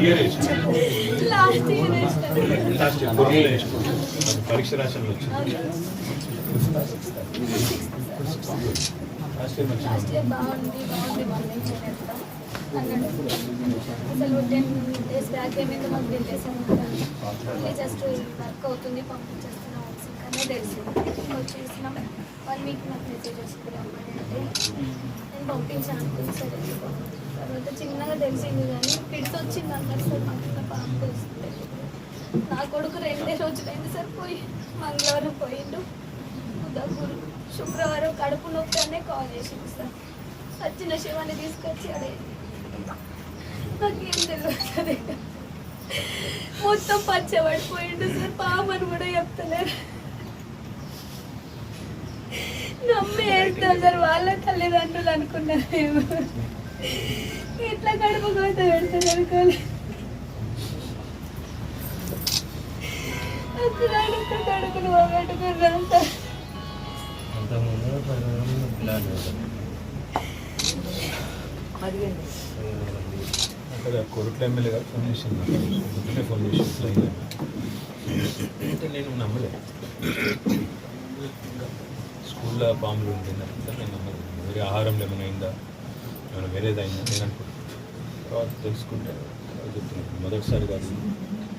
Year ఇష్టం last year కొరియన్లో వేసుకోవచ్చు పరీక్ష రాశంలో వచ్చింది లాస్ట్ ఇయర్ బాగుంది బాగుంది అన్నాడు అసలు టెన్ డేస్ బ్యాక్ ఏమైందో మాకు తెలియసాను మళ్ళీ జస్ట్ వర్క్ అవుతుంది పంపించేస్తున్నాం కానీ తెలిసింది. వచ్చేసినాం వన్ వీక్ నాకు మెసేజ్ వస్తుంది అమ్మాయి అంటే నేను పంపించాను సరే తర్వాత చిన్నగా తెలిసింది కానీ పిడిచి వచ్చింది సార్ మాకు పాపం తెలుస్తుంది. నా కొడుకు రెండే రోజులైంది సార్ పోయి మంగళవారం పోయిండు. బుధగురు శుక్రవారం కడుపు నొప్పి అనే కాల్ చేసింది సార్. వచ్చిన శివాన్ని తీసుకొచ్చి అడే నాకేం తెలియదు మొత్తం పచ్చబడిపోయిండు సార్ పాపని కూడా చెప్తలేరు. నమ్మి వేస్తాం సార్ వాళ్ళ తల్లిదండ్రులు అనుకున్నారు మేము ఎట్లా కడుపు కోత పెడతారు అనుకోలేదు అక్కడ కొరుట్ల ఎమ్మెల్యే గారు ఫోన్ చేసింది పొద్దున్నే ఫోన్ చేసి అంటే నేను నమ్మలే స్కూల్లో పాములు ఉంటుందని నేను నమ్మలేదు వేరే ఆహారంలో ఏమైనా అయిందా ఏమైనా వేరేది అయిందా నేను అనుకుంటున్నాను తర్వాత తెలుసుకుంటే చెప్తున్నాను మొదటిసారి కాదు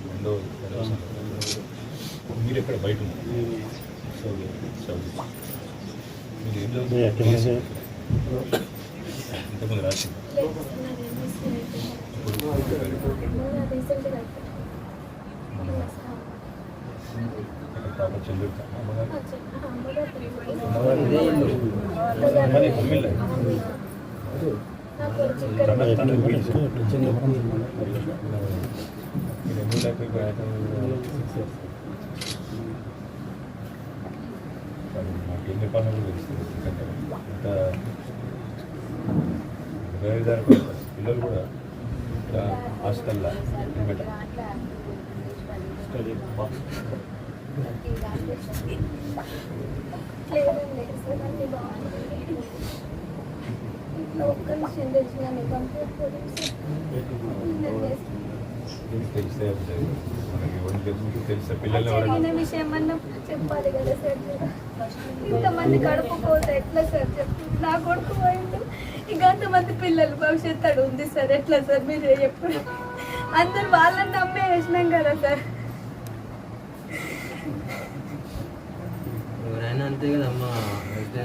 రెండో రెండోసారి మీరు ఎక్కడ బయట ఇంతకుముందు రాసింది. లేదు సార్ నాది ఎంఎస్సీ అయిపోయింది రీసెంట్గా అయిపోయింది అక్కడ పాప చెల్లెలు అమ్మగారు అమ్మగారు మరి తమిళ నా కొడుకు ఇక్కడ మాకు ఎన్ని పనులు తెలుస్తుంది ఎందుకంటే ఇంత వేరేదారి పిల్లలు కూడా ఇక్కడ హాస్టల్లో నిలబెట్ట స్టడీ ఇట్లా తెలిసే? మనకి పిల్లలు చెప్పాలి కదా సార్. ఇంతమంది కడుపు పోతే ఎట్లా సార్ చెప్పు నా కొడుకు పోయిండు. ఇంకా అంతమంది పిల్లలు భవిష్యత్తు అడు ఉంది సార్. ఎట్లా సార్? మీరు ఎప్పుడు అందరు వాళ్ళని నమ్మే వేసినాం కదా సార్. ఎవరైనా అంతే కదమ్మా.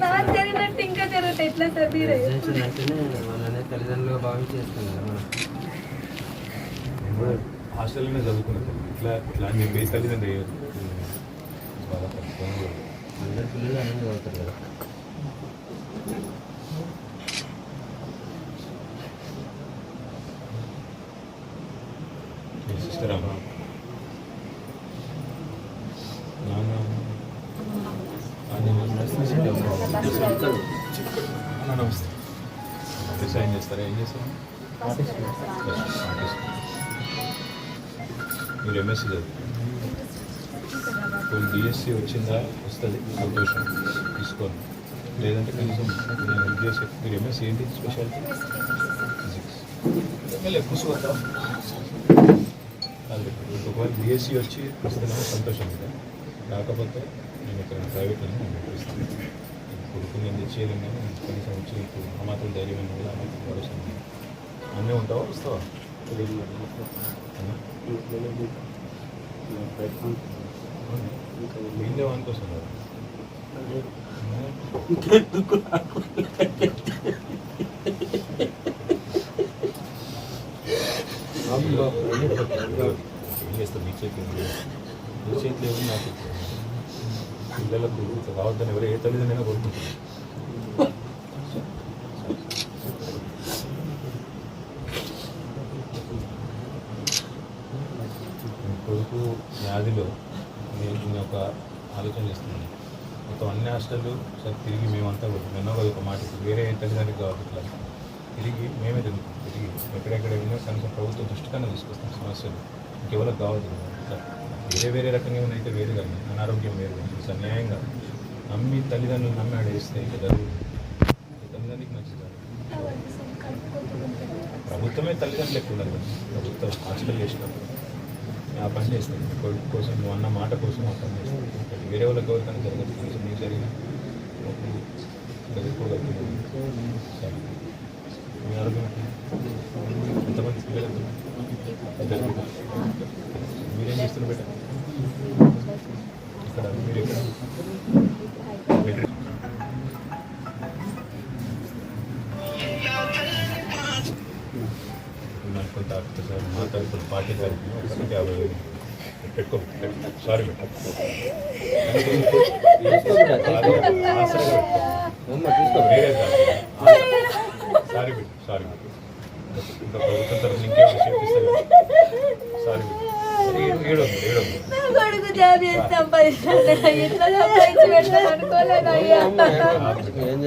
నాకు జరిగినట్టు ఇంకా జరుగుతాయి ఎట్లా సార్ మీరే వాళ్ళనే తల్లిదండ్రులుగా నేను కూడా హాస్టల్లోనే చదువుకున్నాను ఇట్లా ఇట్లా మీ బేస్ తల్లిదండ్రులు వేయరు బాగా తక్కువ అందరి పిల్లలు అన్నీ చదువుతారు కదా మీ సిస్టర్ అమ్మ నాన్న అన్న నమస్తే వ్యవసాయం చేస్తారా ఏం చేస్తారా ఆర్టిస్ట్ మీరు ఎంఎస్సీ చదువు కొన్ని డిఎస్సి వచ్చిందా వస్తుంది సంతోషం తీసుకోండి లేదంటే కనీసం నేను ఉద్దేశం మీరు ఎంఎస్సీ ఏంటి స్పెషాలిటీ ఫిజిక్స్ ఒకవేళ బిఎస్సి వచ్చి వస్తున్నామో సంతోషం కదా కాకపోతే నేను ఇక్కడ ప్రైవేట్లో పంపిస్తాను కొడుకు నేను తెచ్చేది కానీ కనీసం వచ్చి ఇప్పుడు ఆ మాత్రం ధైర్యం ఉంది ఆ మాత్రం భరోసా ఉంది అన్నీ ఉంటావా వస్తావా అన్నా? వస్తున్నారు చేతిలో నాకు పిల్లలకు రావద్దని ఎవరు ఏ తల్లిదండ్రులైనా కోరుకుంటున్నారు కొడుకు వ్యాధిలో ఒక ఆలోచన చేస్తున్నాను. మొత్తం అన్ని హాస్టళ్ళు సార్ తిరిగి మేమంతా కూడా నిన్న కూడా ఒక మాట వేరే తల్లిదండ్రులకు కావాలి ఇట్లా తిరిగి మేమే తిరుగుతాం. తిరిగి ఎక్కడెక్కడ వెళ్ళినా కనీసం ప్రభుత్వం దృష్టి కన్నా తీసుకొస్తాం సమస్యలు. ఇంకెవరికి కావద్దు వేరే వేరే రకంగా ఏమైనా అయితే వేరు కానీ అనారోగ్యం వేరు కానీ సార్ న్యాయంగా నమ్మి తల్లిదండ్రులు నమ్మి ఆడేస్తే ఇక జరుగుతుంది. తల్లిదండ్రులకి మంచిది కాదు. ప్రభుత్వమే తల్లిదండ్రులు ఎక్కువ కదా. ప్రభుత్వం హాస్టల్ చేసినప్పుడు. ఆ పని చేస్తాను కొడుకు కోసం నువ్వు అన్న మాట కోసం ఆ పని చేస్తాను వేరే వాళ్ళకి ఎవరికైనా జరగదు. కనీసం నీకు జరిగిన నువ్వు సరే. మీ ఆరోగ్యం ఎంతమంది మీరేం చేస్తున్నారు బెటర్ ఇక్కడ మీరు ఎక్కడ? కొంత అర్థం సార్ మా తరపున పార్టీ ఒకరికి యాభై వేలు పెట్టుకో సారీ అమ్మ తీసుకో వేరే సారీ బిడ్డ సారీ బిడ్డ ఇంకా ప్రభుత్వం తరపున ఇంకేమైనా చేపిస్తారు సారీ బిడ్డ ఏడో ఏడో నా కొడుకు జాబ్ చేస్తాం పైసలు ఇట్లా సంపాదించి పెడతాను అనుకోలేదు అయ్యా. ఏం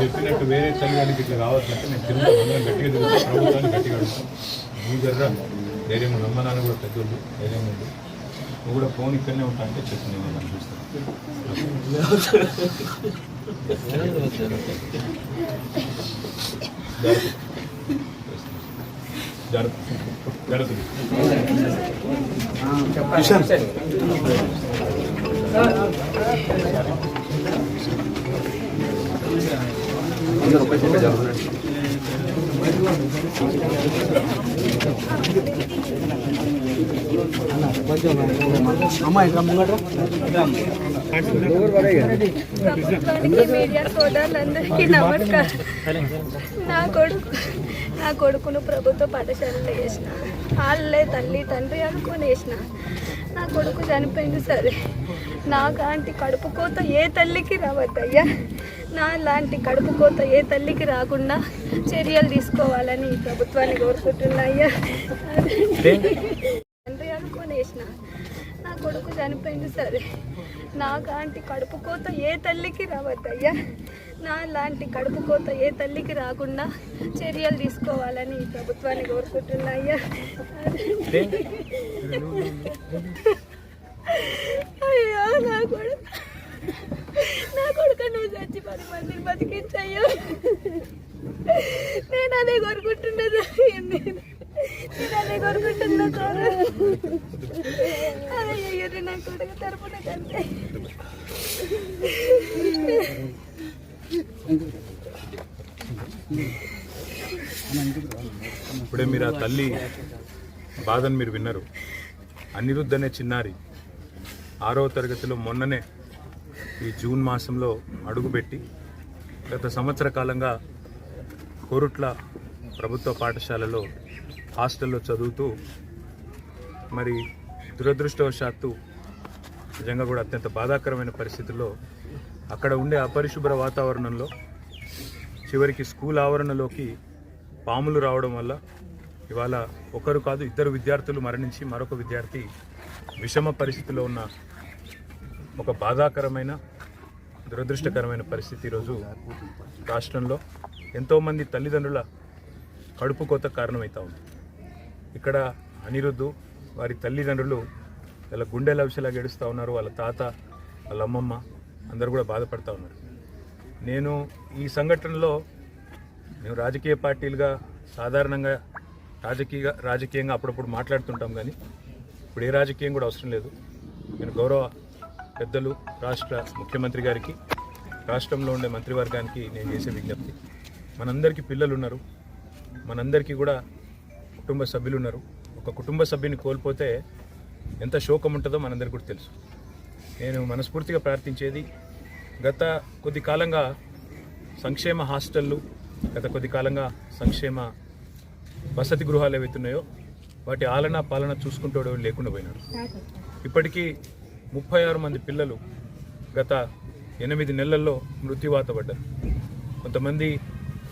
చెప్పినట్టు వేరే తల్లిదండ్రులకి ఇట్లా రావద్దంటే నేను తిరుగుతాను. అందరం గట్టిగా తిరుగుతాను. ప్రభుత్వాన్ని గట్టిగా అడుగుతాను నువ్వు జర్రా ధైర్యం ఉండు. నాన్న కూడా పెద్దోళ్ళు ధైర్యం ఉంది. నువ్వు కూడా ఫోన్ ఇక్కడనే ఉంటా అంటే చెప్పు నేను చూస్తాను. మీడియా సోదరులందరికీ నమస్కారం నా కొడుకు నా కొడుకును ప్రభుత్వ పాఠశాలలో వేసిన. వాళ్ళే తల్లి తండ్రి అనుకుని వేసిన. నా కొడుకు చనిపోయింది సరే. నా లాంటి కడుపు కోత ఏ తల్లికి రావద్దయ్యా. నా లాంటి కడుపు కోత ఏ తల్లికి రాకుండా చర్యలు తీసుకోవాలని ఈ ప్రభుత్వాన్ని కోరుకుంటున్నా చేసిన. నా కొడుకు చనిపోయింది సరే. నాకాంటి కడుపు కోత ఏ తల్లికి రావద్దయ్యా. నా లాంటి కడుపు కోత ఏ తల్లికి రాకుండా చర్యలు తీసుకోవాలని ఈ ప్రభుత్వాన్ని కోరుకుంటున్నా అయ్యా. అయ్యో నా కొడుకు. నా కొడుకు నువ్వు చచ్చి పది మందిని బతికించయ్యా. నేను అదే కోరుకుంటున్నది. నేను అదే కోరుకుంటున్నా సార్ అదే అయ్యో నా కొడుకు తరపున కంటే ఇప్పుడే మీరు ఆ తల్లి బాధను మీరు విన్నారు. అనిరుద్ధ్ అనే చిన్నారి. ఆరవ తరగతిలో మొన్ననే ఈ జూన్ మాసంలో అడుగుపెట్టి గత సంవత్సర కాలంగా కోరుట్ల ప్రభుత్వ పాఠశాలలో హాస్టల్లో చదువుతూ మరి దురదృష్టవశాత్తు నిజంగా కూడా అత్యంత బాధాకరమైన పరిస్థితుల్లో అక్కడ ఉండే అపరిశుభ్ర వాతావరణంలో చివరికి స్కూల్ ఆవరణలోకి పాములు రావడం వల్ల ఇవాళ ఒకరు కాదు ఇద్దరు విద్యార్థులు మరణించి మరొక విద్యార్థి విషమ పరిస్థితిలో ఉన్న ఒక బాధాకరమైన దురదృష్టకరమైన పరిస్థితి ఈరోజు రాష్ట్రంలో ఎంతోమంది తల్లిదండ్రుల కడుపు కోత కారణమవుతా ఉంది. ఇక్కడ అనిరుద్ధు వారి తల్లిదండ్రులు వాళ్ళ గుండె విషయాలా గెడుస్తూ ఉన్నారు. వాళ్ళ తాత వాళ్ళ అమ్మమ్మ అందరూ కూడా బాధపడుతూ ఉన్నారు. నేను ఈ సంఘటనలో మేము రాజకీయ పార్టీలుగా సాధారణంగా రాజకీయ రాజకీయంగా అప్పుడప్పుడు మాట్లాడుతుంటాం కానీ ఇప్పుడు ఏ రాజకీయం కూడా అవసరం లేదు. నేను గౌరవ పెద్దలు రాష్ట్ర ముఖ్యమంత్రి గారికి రాష్ట్రంలో ఉండే మంత్రివర్గానికి నేను చేసే విజ్ఞప్తి. మనందరికీ పిల్లలు ఉన్నారు. మనందరికీ కూడా కుటుంబ సభ్యులు ఉన్నారు ఒక కుటుంబ సభ్యుని కోల్పోతే ఎంత శోకం ఉంటుందో మనందరికీ కూడా తెలుసు. నేను మనస్ఫూర్తిగా ప్రార్థించేది గత కొద్ది కాలంగా సంక్షేమ హాస్టళ్ళు గత కొద్ది కాలంగా సంక్షేమ వసతి గృహాలు ఏవైతున్నాయో వాటి ఆలన పాలన చూసుకుంటూ లేకుండా పోయినారు. ఇప్పటికీ ముప్పై ఆరు మంది పిల్లలు గత ఎనిమిది నెలల్లో మృత్యువాత పడ్డారు. కొంతమంది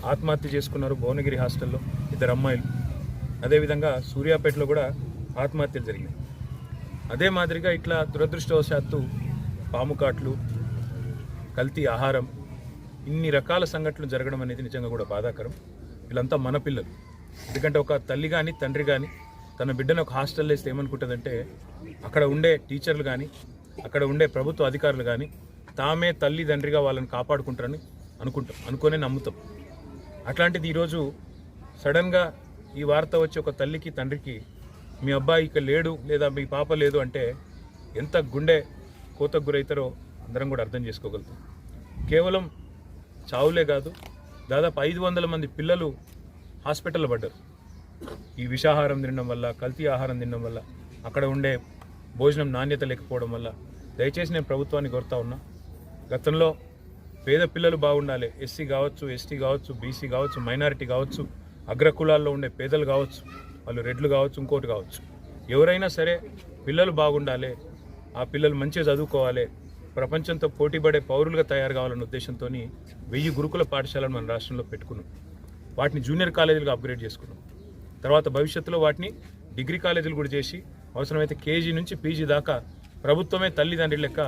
ఆత్మహత్య చేసుకున్నారు భువనగిరి హాస్టల్లో ఇద్దరు అమ్మాయిలు. అదేవిధంగా సూర్యాపేటలో కూడా ఆత్మహత్యలు జరిగినాయి. అదే మాదిరిగా ఇట్లా దురదృష్టవశాత్తు పాముకాట్లు కల్తీ ఆహారం ఇన్ని రకాల సంఘటనలు జరగడం అనేది నిజంగా కూడా బాధాకరం. వీళ్ళంతా మన పిల్లలు. ఎందుకంటే ఒక తల్లి కానీ తండ్రి కానీ తన బిడ్డను ఒక హాస్టల్లో వేస్తే ఏమనుకుంటుందంటే అక్కడ ఉండే టీచర్లు కానీ అక్కడ ఉండే ప్రభుత్వ అధికారులు కానీ తామే తల్లి తండ్రిగా వాళ్ళని కాపాడుకుంటారని అనుకుంటాం అనుకునే నమ్ముతాం. అట్లాంటిది ఈరోజు సడన్గా ఈ వార్త వచ్చి ఒక తల్లికి తండ్రికి మీ అబ్బాయి ఇక లేడు లేదా మీ పాప లేదు అంటే ఎంత గుండె కోతకు గురవుతారో అందరం కూడా అర్థం చేసుకోగలుగుతాం. కేవలం చావులే కాదు దాదాపు ఐదు వందల మంది పిల్లలు హాస్పిటల్లో పడ్డారు. ఈ విషాహారం తినడం వల్ల కల్తీ ఆహారం తినడం వల్ల అక్కడ ఉండే భోజనం నాణ్యత లేకపోవడం వల్ల దయచేసి నేను ప్రభుత్వాన్ని కోరుతా ఉన్నా గతంలో పేద పిల్లలు బాగుండాలి. ఎస్సీ కావచ్చు ఎస్టీ కావచ్చు బీసీ కావచ్చు మైనారిటీ కావచ్చు అగ్రకులాల్లో ఉండే పేదలు కావచ్చు వాళ్ళు రెడ్లు కావచ్చు ఇంకోటి కావచ్చు. ఎవరైనా సరే పిల్లలు బాగుండాలి ఆ పిల్లలు మంచిగా చదువుకోవాలి ప్రపంచంతో పోటీపడే పౌరులుగా తయారు కావాలన్న ఉద్దేశంతో వెయ్యి గురుకుల పాఠశాలను మన రాష్ట్రంలో పెట్టుకున్నాం. వాటిని జూనియర్ కాలేజీలుగా అప్గ్రేడ్ చేసుకున్నాం. తర్వాత భవిష్యత్తులో వాటిని డిగ్రీ కాలేజీలు కూడా చేసి అవసరమైతే కేజీ నుంచి పీజీ దాకా ప్రభుత్వమే తల్లిదండ్రి లెక్క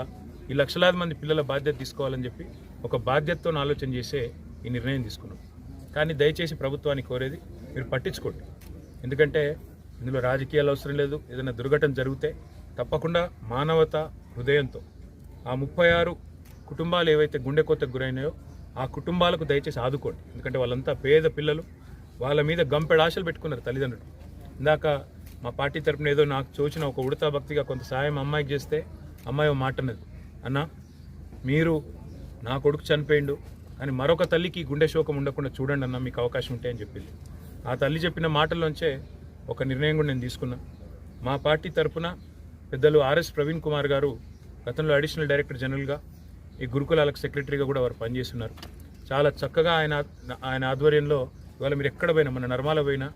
ఈ లక్షలాది మంది పిల్లల బాధ్యత తీసుకోవాలని చెప్పి ఒక బాధ్యతతో ఆలోచన చేసే ఈ నిర్ణయం తీసుకున్నాం. కానీ దయచేసి ప్రభుత్వాన్ని కోరేది మీరు పట్టించుకోండి. ఎందుకంటే ఇందులో రాజకీయాలు అవసరం లేదు ఏదైనా దుర్ఘటన జరిగితే తప్పకుండా మానవత హృదయంతో ఆ ముప్పై ఆరు కుటుంబాలు ఏవైతే గుండె కొత్తకు గురైనాయో ఆ కుటుంబాలకు దయచేసి ఆదుకోండి. ఎందుకంటే వాళ్ళంతా పేద పిల్లలు వాళ్ళ మీద గంపెడ ఆశలు పెట్టుకున్నారు తల్లిదండ్రులు. ఇందాక మా పార్టీ తరపున ఏదో నాకు చూచిన ఒక ఉడతా భక్తిగా కొంత సాయం అమ్మాయికి చేస్తే అమ్మాయి ఓ మాట అన్నది అన్న మీరు నా కొడుకు చనిపోయిండు కానీ మరొక తల్లికి గుండె శోకం ఉండకుండా చూడండి అన్న మీకు అవకాశం ఉంటే అని చెప్పింది. ఆ తల్లి చెప్పిన మాటల్లోంచే ఒక నిర్ణయం కూడా నేను తీసుకున్నా. మా పార్టీ తరపున పెద్దలు ఆర్ఎస్ ప్రవీణ్ కుమార్ గారు గతంలో అడిషనల్ డైరెక్టర్ జనరల్గా ఈ గురుకులాలకు సెక్రటరీగా కూడా వారు పనిచేస్తున్నారు. చాలా చక్కగా ఆయన ఆయన ఆధ్వర్యంలో ఇవాళ మీరు ఎక్కడ పోయినా మన నర్మాల పోయినా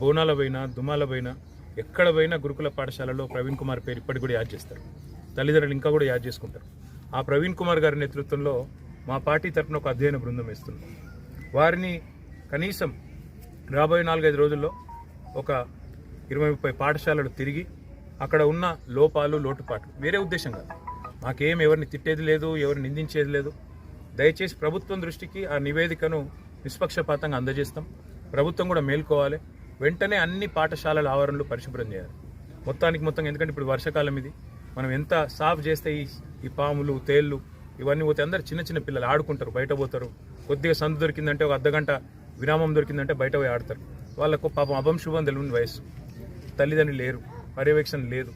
బోనాల పోయినా దుమాల పోయినా ఎక్కడ పోయినా గురుకుల పాఠశాలలో ప్రవీణ్ కుమార్ పేరు ఇప్పటికి కూడా యాద్ చేస్తారు. తల్లిదండ్రులు ఇంకా కూడా యాద్ చేసుకుంటారు. ఆ ప్రవీణ్ కుమార్ గారి నేతృత్వంలో మా పార్టీ తరఫున ఒక అధ్యయన బృందం ఇస్తుంది వారిని కనీసం రాబోయే నాలుగైదు రోజుల్లో ఒక ఇరవై ముప్పై పాఠశాలలు తిరిగి అక్కడ ఉన్న లోపాలు లోటుపాట్లు వేరే ఉద్దేశం కాదు. మాకేం ఎవరిని తిట్టేది లేదు ఎవరిని నిందించేది లేదు. దయచేసి ప్రభుత్వం దృష్టికి ఆ నివేదికను నిష్పక్షపాతంగా అందజేస్తాం. ప్రభుత్వం కూడా మేల్కోవాలి. వెంటనే అన్ని పాఠశాలల ఆవరణలు పరిశుభ్రం చేయాలి. మొత్తానికి మొత్తం ఎందుకంటే ఇప్పుడు వర్షాకాలం ఇది. మనం ఎంత సాఫ్ చేస్తే ఈ ఈ పాములు తేళ్ళు ఇవన్నీ పోతే అందరు చిన్న చిన్న పిల్లలు ఆడుకుంటారు బయట పోతారు. కొద్దిగా సందు దొరికిందంటే ఒక అర్ధగంట విరామం దొరికిందంటే బయట పోయి ఆడతారు. వాళ్ళకు పాపం అభం శుభం తెలియని వయస్సు తల్లిదండ్రులు లేరు పర్యవేక్షణ లేదు.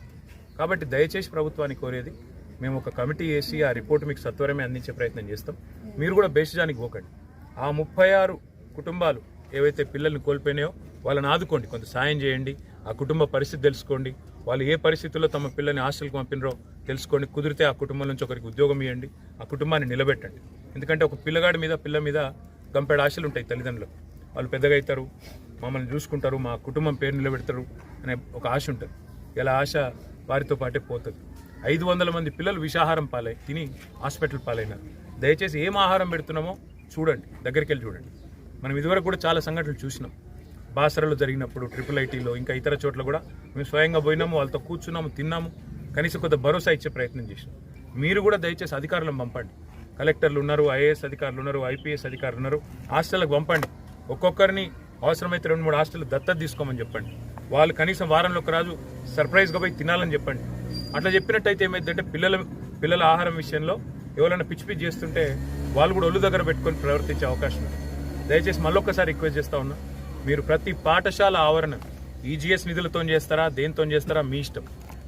కాబట్టి దయచేసి ప్రభుత్వాన్ని కోరేది మేము ఒక కమిటీ వేసి ఆ రిపోర్ట్ మీకు సత్వరమే అందించే ప్రయత్నం చేస్తాం. మీరు కూడా బేషజానికి పోకండి. ఆ ముప్పై ఆరు కుటుంబాలు ఏవైతే పిల్లల్ని కోల్పోయినాయో వాళ్ళని ఆదుకోండి. కొంత సాయం చేయండి. ఆ కుటుంబ పరిస్థితి తెలుసుకోండి. వాళ్ళు ఏ పరిస్థితుల్లో తమ పిల్లని హాస్టల్కి పంపినరో తెలుసుకోండి కుదిరితే ఆ కుటుంబం నుంచి ఒకరికి ఉద్యోగం ఇవ్వండి ఆ కుటుంబాన్ని నిలబెట్టండి. ఎందుకంటే ఒక పిల్లగాడి మీద పిల్ల మీద గంపెడు ఆశలు ఉంటాయి తల్లిదండ్రులకు. వాళ్ళు పెద్దగా అవుతారు మమ్మల్ని చూసుకుంటారు మా కుటుంబం పేరు నిలబెడతారు అనే ఒక ఆశ ఉంటుంది. ఇలా ఆశ వారితో పాటే పోతుంది. ఐదు వందల మంది పిల్లలు విషాహారం పాలై తిని హాస్పిటల్ పాలైనారు. దయచేసి ఏం ఆహారం పెడుతున్నామో చూడండి దగ్గరికి వెళ్ళి చూడండి. మనం ఇదివరకు కూడా చాలా సంఘటనలు చూసినాం. బాసరలో జరిగినప్పుడు ట్రిపుల్ ఐటీలో ఇంకా ఇతర చోట్ల కూడా మేము స్వయంగా పోయినాము వాళ్ళతో కూర్చున్నాము తిన్నాము. కనీసం కొంత భరోసా ఇచ్చే ప్రయత్నం చేసినాం మీరు కూడా దయచేసి అధికారులను పంపండి. కలెక్టర్లు ఉన్నారు ఐఏఎస్ అధికారులు ఉన్నారు ఐపీఎస్ అధికారులు ఉన్నారు. హాస్టల్కి పంపండి. ఒక్కొక్కరిని అవసరమైతే రెండు మూడు హాస్టల్ దత్తత తీసుకోమని చెప్పండి. వాళ్ళు కనీసం వారంలో ఒక రాజు సర్ప్రైజ్గా పోయి తినాలని చెప్పండి. అట్లా చెప్పినట్టయితే ఏమైందంటే పిల్లల పిల్లల ఆహారం విషయంలో ఎవరైనా పిచ్చి పిచ్చి చేస్తుంటే వాళ్ళు కూడా ఒళ్ళు దగ్గర పెట్టుకొని ప్రవర్తించే అవకాశం ఉంది. దయచేసి మళ్ళొక్కసారి రిక్వెస్ట్ చేస్తా ఉన్నా మీరు ప్రతి పాఠశాల ఆవరణ ఈజీఎస్ నిధులతో చేస్తారా దేనితో చేస్తారా మీ ఇష్టం.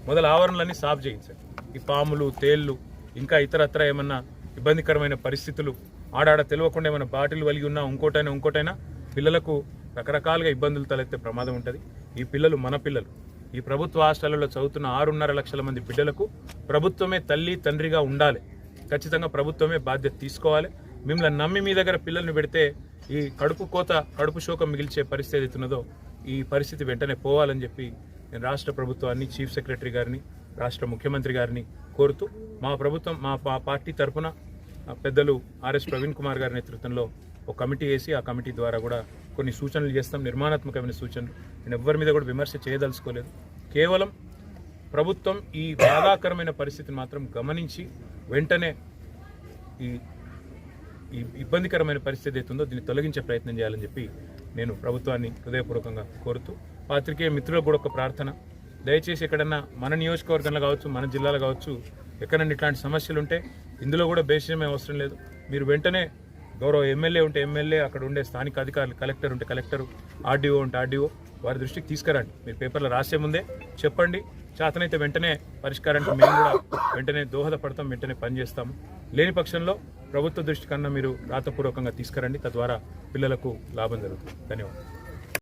మొదలు ఆవరణలన్నీ సాఫ్ చేయించండి. ఈ పాములు తేళ్ళు ఇంకా ఇతరత్ర ఏమన్నా ఇబ్బందికరమైన పరిస్థితులు ఆడాడ తెలియకుండా ఏమైనా బాటిల్ వలిగి ఉన్నా ఇంకోటైనా ఇంకోటైనా పిల్లలకు రకరకాలుగా ఇబ్బందులు తలెత్తే ప్రమాదం ఉంటుంది. ఈ పిల్లలు మన పిల్లలు. ఈ ప్రభుత్వ హాస్టళ్ళలో చదువుతున్న ఆరున్నర లక్షల మంది బిడ్డలకు ప్రభుత్వమే తల్లి తండ్రిగా ఉండాలి. ఖచ్చితంగా ప్రభుత్వమే బాధ్యత తీసుకోవాలి. మిమ్మల్ని నమ్మి మీ దగ్గర పిల్లల్ని పెడితే ఈ కడుపు కోత కడుపు శోకం మిగిల్చే పరిస్థితి ఏదైతున్నదో ఈ పరిస్థితి వెంటనే పోవాలని చెప్పి నేను రాష్ట్ర ప్రభుత్వాన్ని చీఫ్ సెక్రటరీ గారిని రాష్ట్ర ముఖ్యమంత్రి గారిని కోరుతూ మా ప్రభుత్వం మా పార్టీ తరఫున పెద్దలు ఆర్ఎస్ ప్రవీణ్ కుమార్ గారి నేతృత్వంలో ఒక కమిటీ వేసి ఆ కమిటీ ద్వారా కూడా కొన్ని సూచనలు చేస్తాం నిర్మాణాత్మకమైన సూచనలు. నేను ఎవ్వరి మీద కూడా విమర్శ చేయదలుచుకోలేదు. కేవలం ప్రభుత్వం ఈ బాధాకరమైన పరిస్థితిని మాత్రం గమనించి వెంటనే ఈ ఈ ఇబ్బందికరమైన పరిస్థితి అవుతుందో దీన్ని తొలగించే ప్రయత్నం చేయాలని చెప్పి నేను ప్రభుత్వాన్ని హృదయపూర్వకంగా కోరుతూ పాత్రికేయ మిత్రులకు కూడా ఒక ప్రార్థన. దయచేసి ఎక్కడన్నా మన నియోజకవర్గంలో కావచ్చు మన జిల్లాలో కావచ్చు ఎక్కడన్నా ఇట్లాంటి సమస్యలు ఉంటే ఇందులో కూడా బేసిజమే అవసరం లేదు. మీరు వెంటనే గౌరవ ఎమ్మెల్యే ఉంటే ఎమ్మెల్యే అక్కడ ఉండే స్థానిక అధికారులు కలెక్టర్ ఉంటే కలెక్టర్ ఆర్డీఓ ఉంటే ఆర్డీఓ వారి దృష్టికి తీసుకురండి. మీరు పేపర్లో రాసే ముందే చెప్పండి. చేతనైతే వెంటనే పరిష్కారానికి మేము కూడా వెంటనే దోహదపడతాం వెంటనే పనిచేస్తాము. లేని పక్షంలో ప్రభుత్వ దృష్టి కన్నా మీరు రాతపూర్వకంగా తీసుకురండి తద్వారా పిల్లలకు లాభం జరుగుతుంది. ధన్యవాదాలు.